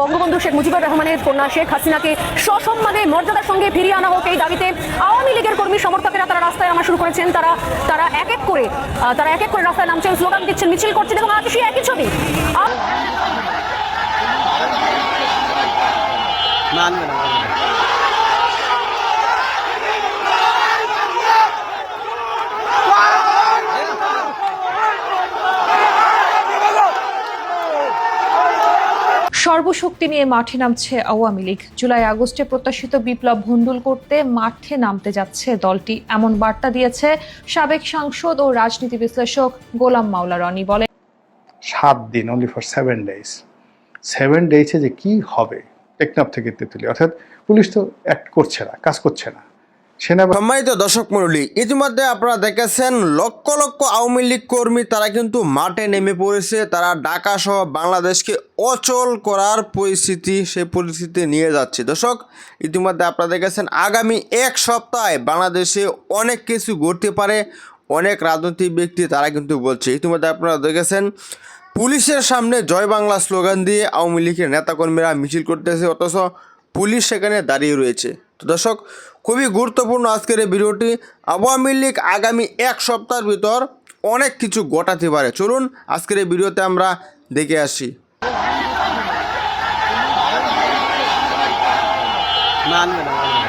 বঙ্গবন্ধু শেখ মুজিবুর রহমানের কন্যা শেখ হাসিনাকে সসম্মানে মর্যাদার সঙ্গে ফিরিয়ে আনা হোক এই দাবিতে আওয়ামী লীগের কর্মী সমর্থকেরা তারা রাস্তায় নামা শুরু করেছেন। তারা তারা এক এক করে তারা এক এক করে রাস্তায় নামছেন, স্লোগান দিচ্ছেন, মিছিল করছেন এবং আজ সেই একই ছবি। মানবে না। সর্বশক্তি নিয়ে মাঠে নামছে আওয়ামী লীগ। জুলাই আগস্টে প্রত্যাশিত বিপ্লব ভণ্ডুল করতে মাঠে নামতে যাচ্ছে দলটি। এমন বার্তা দিয়েছে সাবেক সাংসদ ও রাজনীতি বিশ্লেষক গোলাম মাওলা রনি। বলেন, সাত দিন only for seven days seven ডেজে যে কি হবে, টেকনাফ থেকে তেতুলি অর্থাৎ পুলিশ তো অ্যাক্ট করছে না, কাজ করছে না। সম্মানিত দর্শক মন্ডলী ইতিমধ্যে আপনারা দেখেছেন লক্ষ লক্ষ আওয়ামী লীগ কর্মী তারা কিন্তু মাঠে নেমে পড়েছে। তারা ঢাকা সহ বাংলাদেশকে অচল করার পরিস্থিতি, সেই পরিস্থিতি নিয়ে যাচ্ছে। দর্শক, ইতিমধ্যে আপনারা দেখেছেন আগামী এক সপ্তাহে বাংলাদেশে অনেক কিছু ঘটতে পারে, অনেক রাজনৈতিক ব্যক্তি তারা কিন্তু বলছে। ইতিমধ্যে আপনারা দেখেছেন পুলিশের সামনে জয় বাংলা স্লোগান দিয়ে আওয়ামী লীগের নেতাকর্মীরা মিছিল করতেছে, অথচ পুলিশ সেখানে দাঁড়িয়ে রয়েছে। তো দর্শক খুবই গুরুত্বপূর্ণ আজকের এই ভিডিওটি। আওয়ামী লীগ আগামী এক সপ্তাহের ভিতর অনেক কিছু ঘটাতে পারে। চলুন আজকের এই ভিডিওতে আমরা দেখে আসি। মানবে না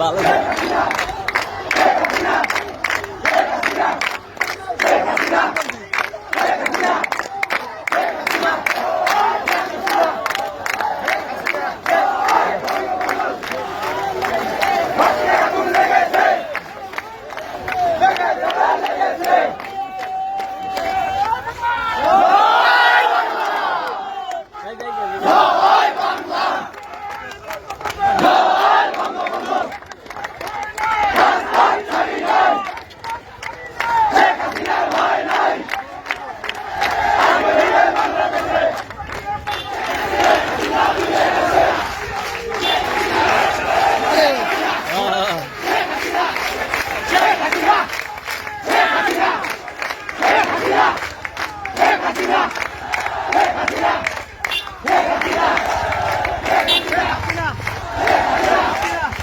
মানবে না।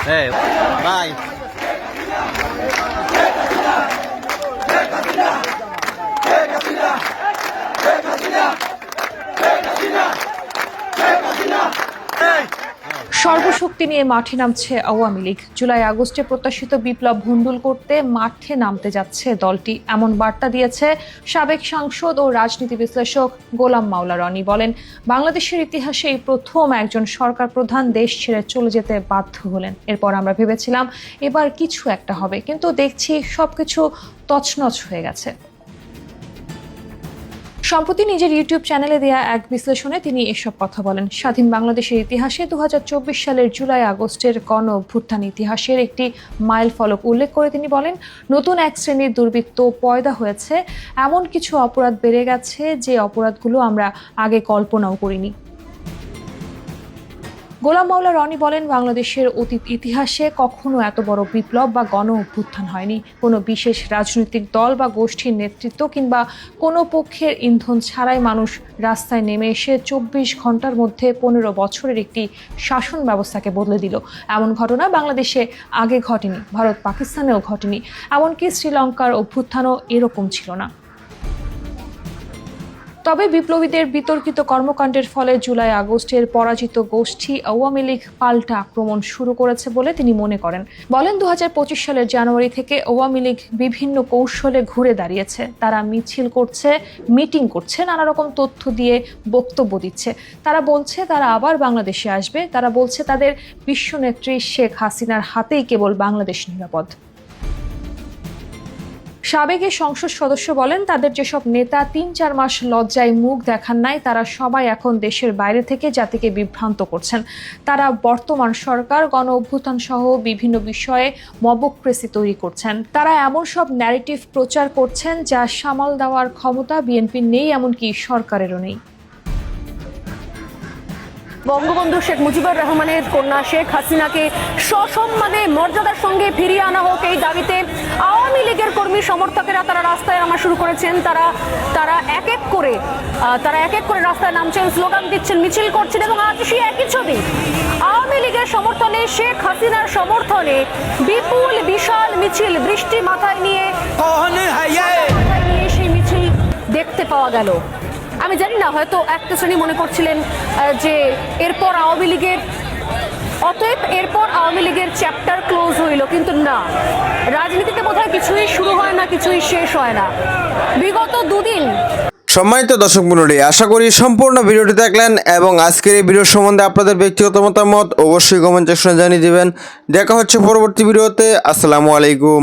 Hey, bye. সর্বশক্তি নিয়ে মাঠে নামছে আওয়ামী লীগ। জুলাই আগস্টে প্রত্যাশিত বিপ্লব ভণ্ডুল করতে মাঠে নামতে যাচ্ছে দলটি। এমন বার্তা দিয়েছে সাবেক সাংসদ ও রাজনীতি বিশ্লেষক গোলাম মাওলা রনি। বলেন, বাংলাদেশের ইতিহাসে এই প্রথম একজন সরকার প্রধান দেশ ছেড়ে চলে যেতে বাধ্য হলেন। এরপর আমরা ভেবেছিলাম এবার কিছু একটা হবে, কিন্তু দেখছি সবকিছু তছনছ হয়ে গেছে। সম্প্রতি নিজের ইউটিউব চ্যানেলে দেয়া এক বিশ্লেষণে তিনি এসব কথা বলেন। স্বাধীন বাংলাদেশের ইতিহাসে দু হাজার চব্বিশ সালের জুলাই আগস্টের গণ অভ্যুত্থান ইতিহাসের একটি মাইল ফলক উল্লেখ করে তিনি বলেন, নতুন এক শ্রেণির দুর্বৃত্ত পয়দা হয়েছে। এমন কিছু অপরাধ বেড়ে গেছে যে অপরাধগুলো আমরা আগে কল্পনাও করিনি। গোলাম মাওলা রনি বলেন, বাংলাদেশের অতীত ইতিহাসে কখনো এত বড় বিপ্লব বা গণ অভ্যুত্থান হয়নি। কোনো বিশেষ রাজনৈতিক দল বা গোষ্ঠীর নেতৃত্ব কিংবা কোনো পক্ষের ইন্ধন ছাড়াই মানুষ রাস্তায় নেমে এসে চব্বিশ ঘণ্টার মধ্যে পনেরো বছরের একটি শাসন ব্যবস্থাকে বদলে দিল। এমন ঘটনা বাংলাদেশে আগে ঘটেনি, ভারত পাকিস্তানেও ঘটেনি। এমনকি শ্রীলঙ্কার অভ্যুত্থানও এরকম ছিল না। তবে বিপ্লবীদের বিতর্কিত কর্মকাণ্ডের ফলে জুলাই আগস্টের পরাজিত গোষ্ঠী আওয়ামী লীগ পাল্টা আক্রমণ শুরু করেছে বলে তিনি মনে করেন। বলেন দু হাজার পঁচিশ সালের জানুয়ারি থেকে আওয়ামী লীগ বিভিন্ন কৌশলে ঘুরে দাঁড়িয়েছে। তারা মিছিল করছে, মিটিং করছে নানা রকম তথ্য দিয়ে বক্তব্য দিচ্ছে। তারা বলছে, তারা আবার বাংলাদেশে আসবে। তারা বলছে, তাদের বিশ্বনেত্রী শেখ হাসিনার হাতেই কেবল বাংলাদেশ নিরাপদ। সাবেক এই সংসদ সদস্য বলেন, তাদের যেসব নেতা তিন চার মাস লজ্জায় মুখ দেখান নাই, তারা সবাই এখন দেশের বাইরে থেকে জাতিকে বিভ্রান্ত করছেন। তারা বর্তমান সরকার, গণ অভ্যুত্থান সহ বিভিন্ন বিষয়ে মবক্রেসি তৈরি করছেন। তারা এমন সব ন্যারেটিভ প্রচার করছেন যা সামাল দেওয়ার ক্ষমতা বিএনপির নেই, এমনকি সরকারেরও নেই। বঙ্গবন্ধু শেখ মুজিবুর রহমানের কন্যা শেখ হাসিনাকে সসম্মানে মর্যাদার সঙ্গে ফিরিয়ে আনা হোক এই দাবিতে আওয়ামী লীগের কর্মী সমর্থকেরা তারা রাস্তায় নামা শুরু করেছেন। তারা তারা এক এক করে তারা এক এক করে রাস্তায় নামছেন স্লোগান দিচ্ছেন মিছিল করছেন এবং আজ সেই একই ছবি। আওয়ামী লীগের সমর্থনে শেখ হাসিনার সমর্থনে বিপুল বিশাল মিছিল বৃষ্টি মাথায় নিয়ে সেই মিছিল দেখতে পাওয়া গেল। আমি জানি না, হয়তো একটা শ্রেণি মনে করছিলেন যে এরপর আওয়ামী লীগের, অতএব এরপর আওয়ামী লীগের চ্যাপ্টার ক্লোজ হইল, কিন্তু না। রাজনীতিতে বোধহয় কিছুই শুরু হয় না, কিছুই শেষ হয় না। বিগত দুদিন সম্মানিত দর্শক মণ্ডলী, আশা করি সম্পূর্ণ ভিডিওটি দেখলেন এবং আজকের এই ভিডিও সম্বন্ধে আপনাদের ব্যক্তিগত মতামত অবশ্যই কমেন্ট সেকশনে জানিয়ে দেবেন। দেখা হচ্ছে পরবর্তী ভিডিওতে, আসসালামু আলাইকুম।